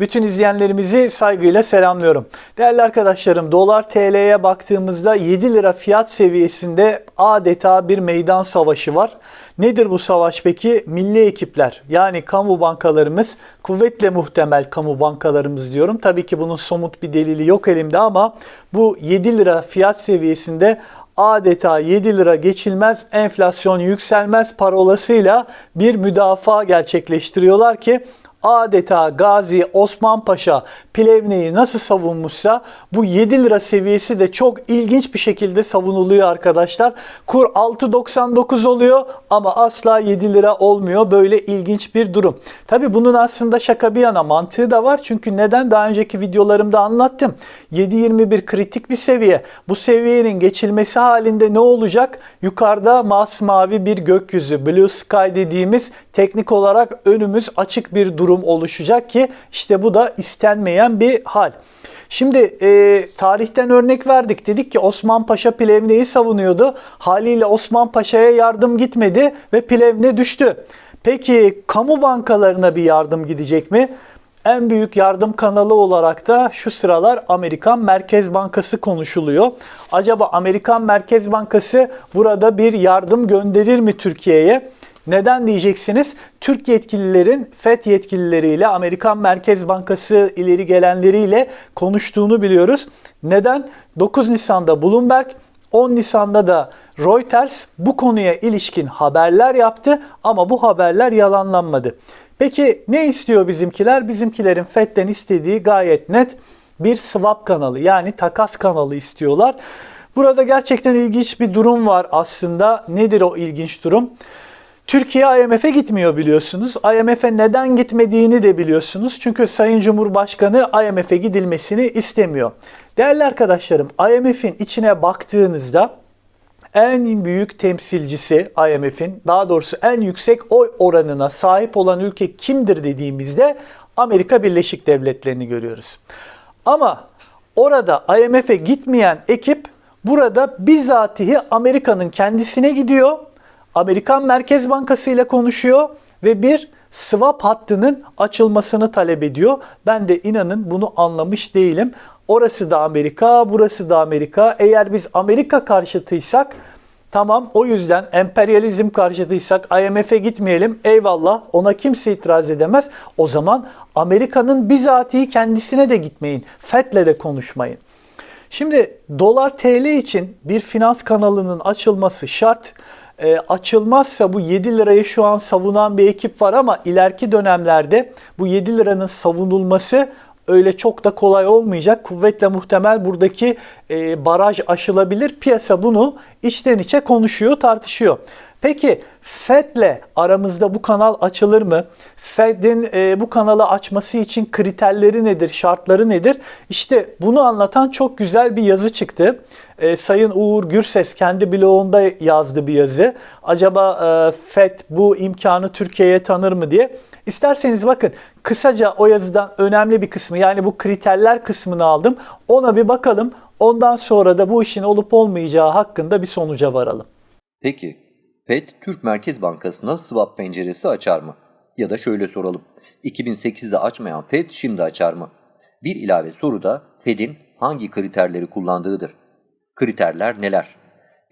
Bütün izleyenlerimizi saygıyla selamlıyorum. Değerli arkadaşlarım dolar TL'ye baktığımızda 7 lira fiyat seviyesinde adeta bir meydan savaşı var. Nedir bu savaş peki? Milli ekipler yani kamu bankalarımız kuvvetle muhtemel kamu bankalarımız diyorum. Tabii ki bunun somut bir delili yok elimde ama bu 7 lira fiyat seviyesinde adeta 7 lira geçilmez, enflasyon yükselmez parolasıyla bir müdafaa gerçekleştiriyorlar ki adeta Gazi Osman Paşa Plevne'yi nasıl savunmuşsa bu 7 lira seviyesi de çok ilginç bir şekilde savunuluyor arkadaşlar. Kur 6.99 oluyor ama asla 7 lira olmuyor. Böyle ilginç bir durum. Tabi bunun aslında şaka bir yana mantığı da var. Çünkü neden? Daha önceki videolarımda anlattım. 7.21 kritik bir seviye. Bu seviyenin geçilmesi halinde ne olacak? Yukarıda masmavi bir gökyüzü, blue sky dediğimiz teknik olarak önümüz açık bir durum oluşacak ki işte bu da istenmeyen bir hal. Şimdi e, tarihten örnek verdik. Dedik ki Osman Paşa Plevne'yi savunuyordu. Haliyle Osman Paşa'ya yardım gitmedi ve Plevne düştü. Peki kamu bankalarına bir yardım gidecek mi? En büyük yardım kanalı olarak da şu sıralar Amerikan Merkez Bankası konuşuluyor. Acaba Amerikan Merkez Bankası burada bir yardım gönderir mi Türkiye'ye? Neden diyeceksiniz? Türk yetkililerin FED yetkilileriyle Amerikan Merkez Bankası ileri gelenleriyle konuştuğunu biliyoruz. Neden? 9 Nisan'da Bloomberg, 10 Nisan'da da Reuters bu konuya ilişkin haberler yaptı ama bu haberler yalanlanmadı. Peki ne istiyor bizimkiler? Bizimkilerin FED'den istediği gayet net bir swap kanalı yani takas kanalı istiyorlar. Burada gerçekten ilginç bir durum var aslında. Nedir o ilginç durum? Türkiye IMF'e gitmiyor biliyorsunuz. IMF'e neden gitmediğini de biliyorsunuz. Çünkü Sayın Cumhurbaşkanı IMF'e gidilmesini istemiyor. Değerli arkadaşlarım, IMF'in içine baktığınızda en büyük temsilcisi IMF'in daha doğrusu en yüksek oy oranına sahip olan ülke kimdir dediğimizde Amerika Birleşik Devletleri'ni görüyoruz. Ama orada IMF'e gitmeyen ekip burada bizatihi Amerika'nın kendisine gidiyor. Amerikan Merkez Bankası ile konuşuyor ve bir swap hattının açılmasını talep ediyor. Ben de inanın bunu anlamış değilim. Orası da Amerika, burası da Amerika. Eğer biz Amerika karşıtıysak tamam o yüzden emperyalizm karşıtıysak IMF'e gitmeyelim. Eyvallah ona kimse itiraz edemez. O zaman Amerika'nın bizatihi kendisine de gitmeyin. FED'le de konuşmayın. Şimdi dolar TL için bir finans kanalının açılması şart. E, açılmazsa bu 7 lirayı şu an savunan bir ekip var ama ileriki dönemlerde bu 7 liranın savunulması öyle çok da kolay olmayacak. Kuvvetle muhtemel buradaki e, baraj aşılabilir. Piyasa bunu içten içe konuşuyor, tartışıyor. Peki Fed'le aramızda bu kanal açılır mı? Fed'in e, bu kanalı açması için kriterleri nedir, şartları nedir? İşte bunu anlatan çok güzel bir yazı çıktı. E, Sayın Uğur Gürses kendi blogunda yazdı bir yazı. Acaba e, Fed bu imkanı Türkiye'ye tanır mı diye. İsterseniz bakın kısaca o yazıdan önemli bir kısmı yani bu kriterler kısmını aldım. Ona bir bakalım. Ondan sonra da bu işin olup olmayacağı hakkında bir sonuca varalım. Peki FED Türk Merkez Bankası'na swap penceresi açar mı? Ya da şöyle soralım. 2008'de açmayan FED şimdi açar mı? Bir ilave soru da FED'in hangi kriterleri kullandığıdır. Kriterler neler?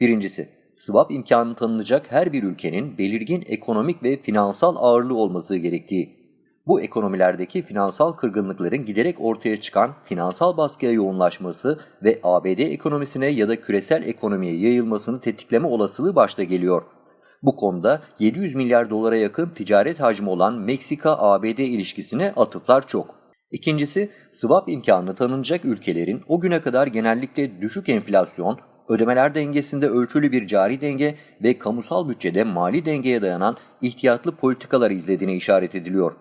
Birincisi, swap imkanı tanınacak her bir ülkenin belirgin ekonomik ve finansal ağırlığı olması gerektiği. Bu ekonomilerdeki finansal kırgınlıkların giderek ortaya çıkan finansal baskıya yoğunlaşması ve ABD ekonomisine ya da küresel ekonomiye yayılmasını tetikleme olasılığı başta geliyor. Bu konuda 700 milyar dolara yakın ticaret hacmi olan Meksika-ABD ilişkisine atıflar çok. İkincisi, swap imkanını tanınacak ülkelerin o güne kadar genellikle düşük enflasyon, ödemeler dengesinde ölçülü bir cari denge ve kamusal bütçede mali dengeye dayanan ihtiyatlı politikalar izlediğine işaret ediliyor.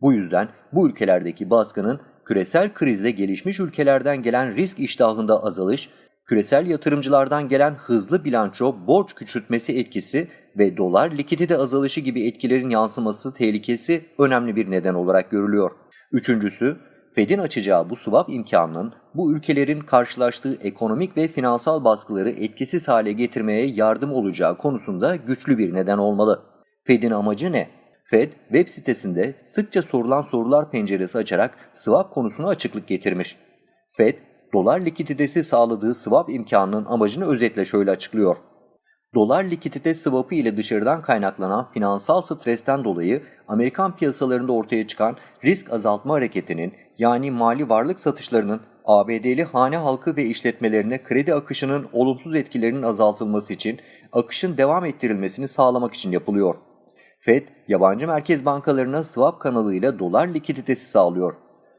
Bu yüzden bu ülkelerdeki baskının küresel krizle gelişmiş ülkelerden gelen risk iştahında azalış, küresel yatırımcılardan gelen hızlı bilanço borç küçültmesi etkisi ve dolar likidite azalışı gibi etkilerin yansıması tehlikesi önemli bir neden olarak görülüyor. Üçüncüsü, Fed'in açacağı bu swap imkanının bu ülkelerin karşılaştığı ekonomik ve finansal baskıları etkisiz hale getirmeye yardım olacağı konusunda güçlü bir neden olmalı. Fed'in amacı ne? Fed web sitesinde sıkça sorulan sorular penceresi açarak swap konusuna açıklık getirmiş. Fed, dolar likiditesi sağladığı swap imkanının amacını özetle şöyle açıklıyor. Dolar likidite swap'ı ile dışarıdan kaynaklanan finansal stresten dolayı Amerikan piyasalarında ortaya çıkan risk azaltma hareketinin yani mali varlık satışlarının ABD'li hane halkı ve işletmelerine kredi akışının olumsuz etkilerinin azaltılması için akışın devam ettirilmesini sağlamak için yapılıyor. Fed, yabancı merkez bankalarına swap kanalıyla dolar likiditesi sağlıyor.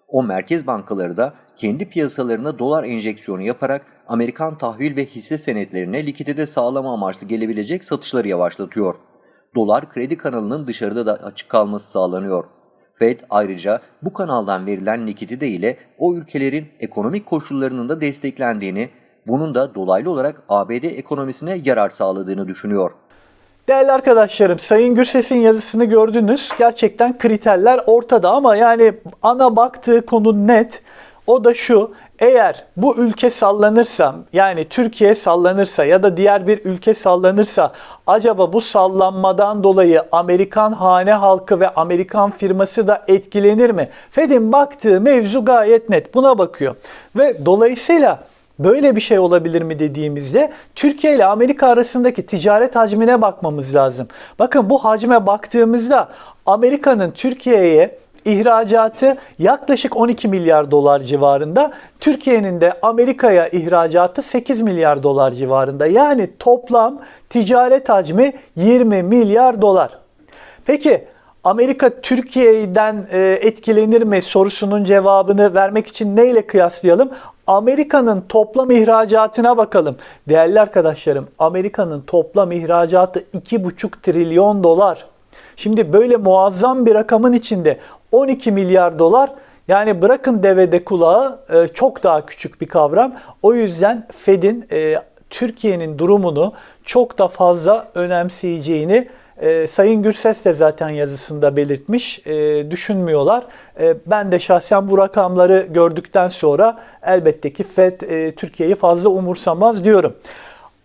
O merkez bankaları da kendi piyasalarına dolar enjeksiyonu yaparak Amerikan tahvil ve hisse senetlerine likidite sağlama amaçlı gelebilecek satışları yavaşlatıyor. Dolar kredi kanalının dışarıda da açık kalması sağlanıyor. Fed ayrıca bu kanaldan verilen likidite ile o ülkelerin ekonomik koşullarının da desteklendiğini, bunun da dolaylı olarak ABD ekonomisine yarar sağladığını düşünüyor. Değerli arkadaşlarım, Sayın Gürses'in yazısını gördünüz. Gerçekten kriterler ortada ama yani ana baktığı konu net. O da şu, eğer bu ülke sallanırsa, yani Türkiye sallanırsa ya da diğer bir ülke sallanırsa acaba bu sallanmadan dolayı Amerikan hane halkı ve Amerikan firması da etkilenir mi? Fed'in baktığı mevzu gayet net. Buna bakıyor. Ve dolayısıyla Böyle bir şey olabilir mi dediğimizde Türkiye ile Amerika arasındaki ticaret hacmine bakmamız lazım. Bakın bu hacme baktığımızda Amerika'nın Türkiye'ye ihracatı yaklaşık 12 milyar dolar civarında. Türkiye'nin de Amerika'ya ihracatı 8 milyar dolar civarında. Yani toplam ticaret hacmi 20 milyar dolar. Peki Amerika Türkiye'den e, etkilenir mi sorusunun cevabını vermek için neyle kıyaslayalım? Amerika'nın toplam ihracatına bakalım. Değerli arkadaşlarım, Amerika'nın toplam ihracatı 2,5 trilyon dolar. Şimdi böyle muazzam bir rakamın içinde 12 milyar dolar yani bırakın devede kulağı e, çok daha küçük bir kavram. O yüzden Fed'in e, Türkiye'nin durumunu çok da fazla önemseyeceğini e, Sayın Gürses de zaten yazısında belirtmiş, düşünmüyorlar. Ben de şahsen bu rakamları gördükten sonra elbette ki FED Türkiye'yi fazla umursamaz diyorum.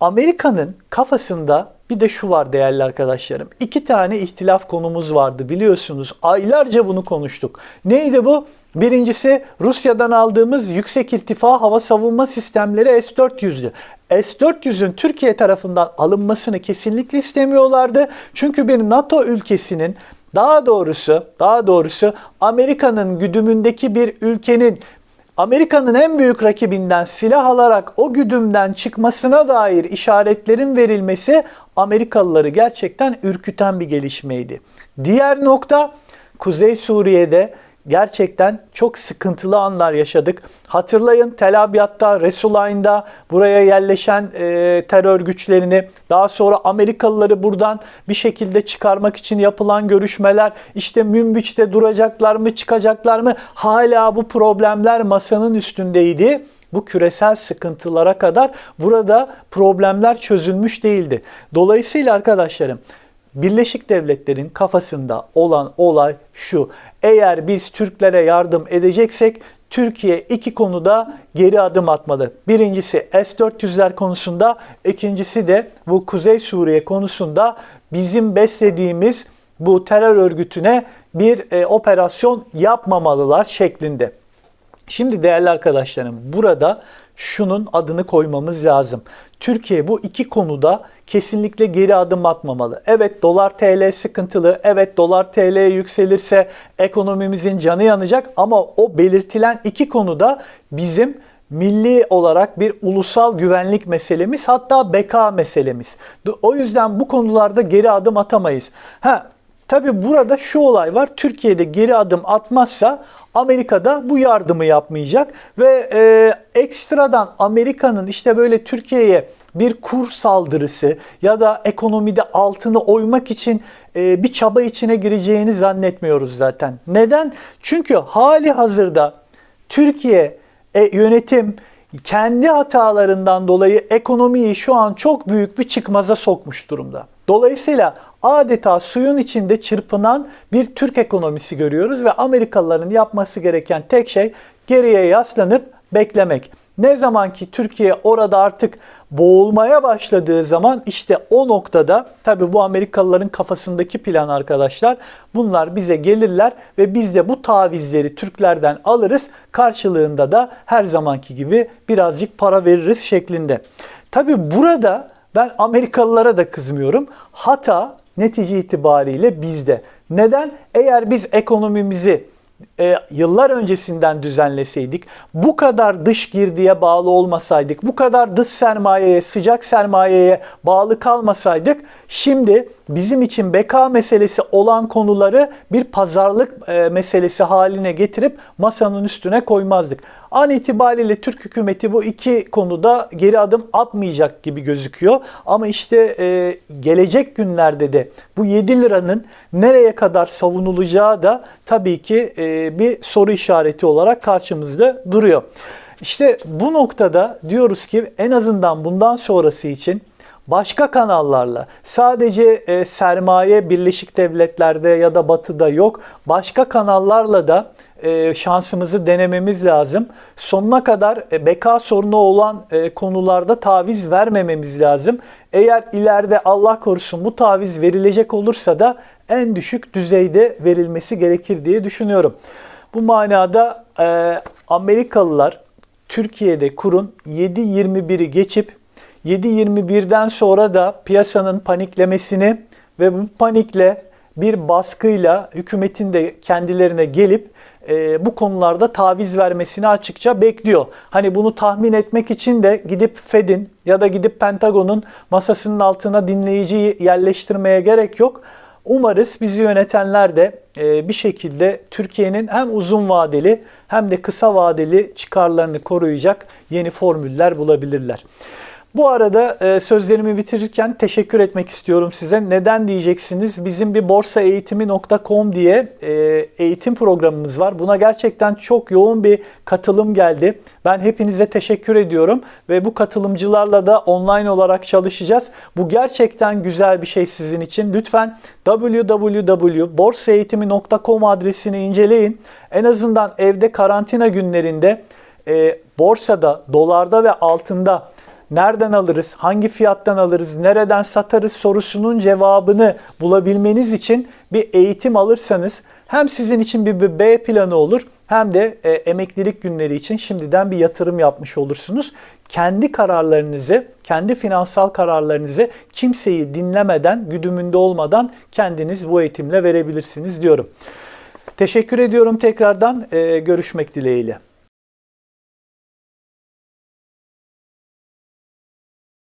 Amerika'nın kafasında bir de şu var değerli arkadaşlarım. İki tane ihtilaf konumuz vardı biliyorsunuz. Aylarca bunu konuştuk. Neydi bu? Birincisi Rusya'dan aldığımız yüksek irtifa hava savunma sistemleri S-400'dü. S-400'ün Türkiye tarafından alınmasını kesinlikle istemiyorlardı. Çünkü bir NATO ülkesinin daha doğrusu daha doğrusu Amerika'nın güdümündeki bir ülkenin Amerika'nın en büyük rakibinden silah alarak o güdümden çıkmasına dair işaretlerin verilmesi Amerikalıları gerçekten ürküten bir gelişmeydi. Diğer nokta Kuzey Suriye'de gerçekten çok sıkıntılı anlar yaşadık. Hatırlayın Tel Abyad'da, Resulayn'da buraya yerleşen e, terör güçlerini, daha sonra Amerikalıları buradan bir şekilde çıkarmak için yapılan görüşmeler, işte Münbiç'te duracaklar mı, çıkacaklar mı? Hala bu problemler masanın üstündeydi bu küresel sıkıntılara kadar burada problemler çözülmüş değildi. Dolayısıyla arkadaşlarım Birleşik Devletler'in kafasında olan olay şu. Eğer biz Türklere yardım edeceksek Türkiye iki konuda geri adım atmalı. Birincisi S-400'ler konusunda, ikincisi de bu Kuzey Suriye konusunda bizim beslediğimiz bu terör örgütüne bir e, operasyon yapmamalılar şeklinde. Şimdi değerli arkadaşlarım burada şunun adını koymamız lazım. Türkiye bu iki konuda kesinlikle geri adım atmamalı. Evet dolar TL sıkıntılı. Evet dolar TL yükselirse ekonomimizin canı yanacak ama o belirtilen iki konuda bizim milli olarak bir ulusal güvenlik meselemiz hatta beka meselemiz. O yüzden bu konularda geri adım atamayız. Ha Tabi burada şu olay var. Türkiye'de geri adım atmazsa Amerika'da bu yardımı yapmayacak ve e, ekstradan Amerika'nın işte böyle Türkiye'ye bir kur saldırısı ya da ekonomide altını oymak için e, bir çaba içine gireceğini zannetmiyoruz zaten. Neden? Çünkü hali hazırda Türkiye e, yönetim kendi hatalarından dolayı ekonomiyi şu an çok büyük bir çıkmaza sokmuş durumda. Dolayısıyla adeta suyun içinde çırpınan bir Türk ekonomisi görüyoruz ve Amerikalıların yapması gereken tek şey geriye yaslanıp beklemek. Ne zaman ki Türkiye orada artık boğulmaya başladığı zaman işte o noktada tabi bu Amerikalıların kafasındaki plan arkadaşlar bunlar bize gelirler ve biz de bu tavizleri Türklerden alırız karşılığında da her zamanki gibi birazcık para veririz şeklinde. Tabi burada ben Amerikalılara da kızmıyorum. Hata netice itibariyle bizde. Neden? Eğer biz ekonomimizi e, yıllar öncesinden düzenleseydik, bu kadar dış girdiye bağlı olmasaydık, bu kadar dış sermayeye, sıcak sermayeye bağlı kalmasaydık, şimdi bizim için beka meselesi olan konuları bir pazarlık e, meselesi haline getirip masanın üstüne koymazdık. An itibariyle Türk hükümeti bu iki konuda geri adım atmayacak gibi gözüküyor. Ama işte e, gelecek günlerde de bu 7 liranın nereye kadar savunulacağı da tabii ki e, bir soru işareti olarak karşımızda duruyor. İşte bu noktada diyoruz ki en azından bundan sonrası için başka kanallarla sadece e, sermaye Birleşik Devletler'de ya da Batı'da yok. Başka kanallarla da e, şansımızı denememiz lazım. Sonuna kadar e, beka sorunu olan e, konularda taviz vermememiz lazım. Eğer ileride Allah korusun bu taviz verilecek olursa da en düşük düzeyde verilmesi gerekir diye düşünüyorum. Bu manada e, Amerikalılar Türkiye'de kurun 7.21'i geçip 7.21'den sonra da piyasanın paniklemesini ve bu panikle bir baskıyla hükümetin de kendilerine gelip e, bu konularda taviz vermesini açıkça bekliyor. Hani bunu tahmin etmek için de gidip Fed'in ya da gidip Pentagon'un masasının altına dinleyiciyi yerleştirmeye gerek yok. Umarız bizi yönetenler de e, bir şekilde Türkiye'nin hem uzun vadeli hem de kısa vadeli çıkarlarını koruyacak yeni formüller bulabilirler. Bu arada e, sözlerimi bitirirken teşekkür etmek istiyorum size. Neden diyeceksiniz? Bizim bir borsaeğitimi.com diye e, eğitim programımız var. Buna gerçekten çok yoğun bir katılım geldi. Ben hepinize teşekkür ediyorum ve bu katılımcılarla da online olarak çalışacağız. Bu gerçekten güzel bir şey sizin için. Lütfen www.borsaeğitimi.com adresini inceleyin. En azından evde karantina günlerinde e, borsada, dolarda ve altında nereden alırız, hangi fiyattan alırız, nereden satarız sorusunun cevabını bulabilmeniz için bir eğitim alırsanız hem sizin için bir, B planı olur hem de e, emeklilik günleri için şimdiden bir yatırım yapmış olursunuz. Kendi kararlarınızı, kendi finansal kararlarınızı kimseyi dinlemeden, güdümünde olmadan kendiniz bu eğitimle verebilirsiniz diyorum. Teşekkür ediyorum tekrardan. E, görüşmek dileğiyle.